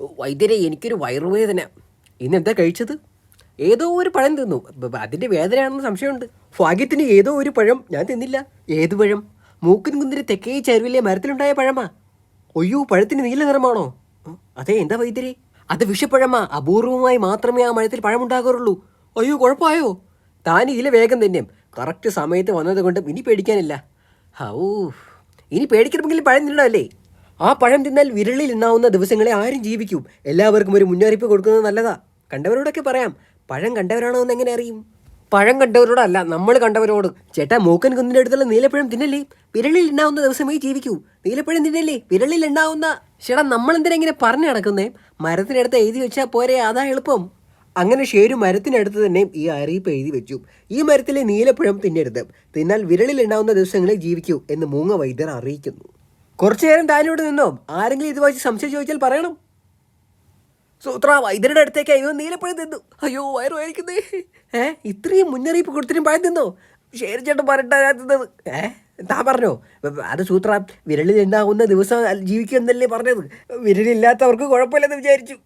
വൈദ്യരെ എനിക്കൊരു വയറുവേദന. ഇന്നെന്താ കഴിച്ചത്? ഏതോ ഒരു പഴം തിന്നു. അതിന്റെ വേദനയാണെന്ന് സംശയമുണ്ട്. ഭാഗ്യത്തിന് ഏതോ ഒരു പഴം ഞാൻ തിന്നില്ല. ഏത് പഴം? മൂക്കിൻ കുന്തിരി തെക്കേ ചരുവിലെ മരത്തിലുണ്ടായ പഴമാ. ഒയ്യോ പഴത്തിന് നീല നിറമാണോ? അതെ എന്താ വൈദ്യരെ? അത് വിഷപ്പഴമാ. അപൂർവമായി മാത്രമേ ആ മഴത്തിൽ പഴമുണ്ടാകാറുള്ളൂ. അയ്യോ കുഴപ്പമായോ? താൻ ഇതിലെ വേഗം തന്നെ. കറക്റ്റ് സമയത്ത് വന്നത് കൊണ്ടും ഇനി പേടിക്കാനില്ല. ഹൗ ഇനി പേടിക്കണമെങ്കിൽ പഴം തിന്നണമല്ലേ ആ പഴം തിന്നാൽ വിരളിൽ എണ്ണാവുന്ന ദിവസങ്ങളെ ആരും ജീവിക്കും. എല്ലാവർക്കും ഒരു മുന്നറിയിപ്പ് കൊടുക്കുന്നത് നല്ലതാ. കണ്ടവരോടൊക്കെ പറയാം പഴം കണ്ടവരാണോ എന്ന് എങ്ങനെ അറിയും? പഴം കണ്ടവരോടല്ല നമ്മൾ കണ്ടവരോട്. ചേട്ടാ മൂക്കൻ കുന്നിന്റെ അടുത്തുള്ള നീലപ്പഴം തിന്നല്ലേ? വിരളിൽ എണ്ണാവുന്ന ദിവസമേ ജീവിക്കൂ. നീലപ്പഴം തിന്നല്ലേ? വിരളിൽ എണ്ണാവുന്ന ചേട്ടാ നമ്മൾ എന്തിനാ ഇങ്ങനെ പറഞ്ഞു നടക്കുന്നേ? മരത്തിനടുത്ത് എഴുതി വെച്ചാൽ പോരെ അതാ എളുപ്പം. അങ്ങനെ ഷേരു മരത്തിനടുത്ത് തന്നെ ഈ അറിയിപ്പ് എഴുതി വെച്ചു. ഈ മരത്തിലെ നീലപ്പഴം തിന്നരുത്. തിന്നാൽ വിരളിൽ ഉണ്ടാവുന്ന ദിവസങ്ങളിൽ ജീവിക്കൂ എന്ന് മൂങ്ങ വൈദ്യർ അറിയിക്കുന്നു. കുറച്ചു നേരം താനിവിടെ നിന്നോ? ആരെങ്കിലും ഇത് വായിച്ച് സംശയം ചോദിച്ചാൽ പറയണം. സൂത്ര വൈദ്യരുടെ അടുത്തേക്ക് അയ്യോ നീലപ്പഴം തിന്നു. അയ്യോ വയറ് വായിക്കുന്നേ ഏ ഇത്രയും മുന്നറിയിപ്പ് കൊടുത്തിട്ടും പഴം തിന്നോ? ഷേർ ചേട്ടൻ പറഞ്ഞിട്ടാ തിന്നത് ഏ താ പറഞ്ഞോ? അത് സൂത്ര വിരലിൽ ഉണ്ടാകുന്ന ദിവസം ജീവിക്കുമെന്നല്ലേ പറഞ്ഞത്. വിരലില്ലാത്തവർക്ക് കുഴപ്പമില്ലെന്ന് വിചാരിച്ചു.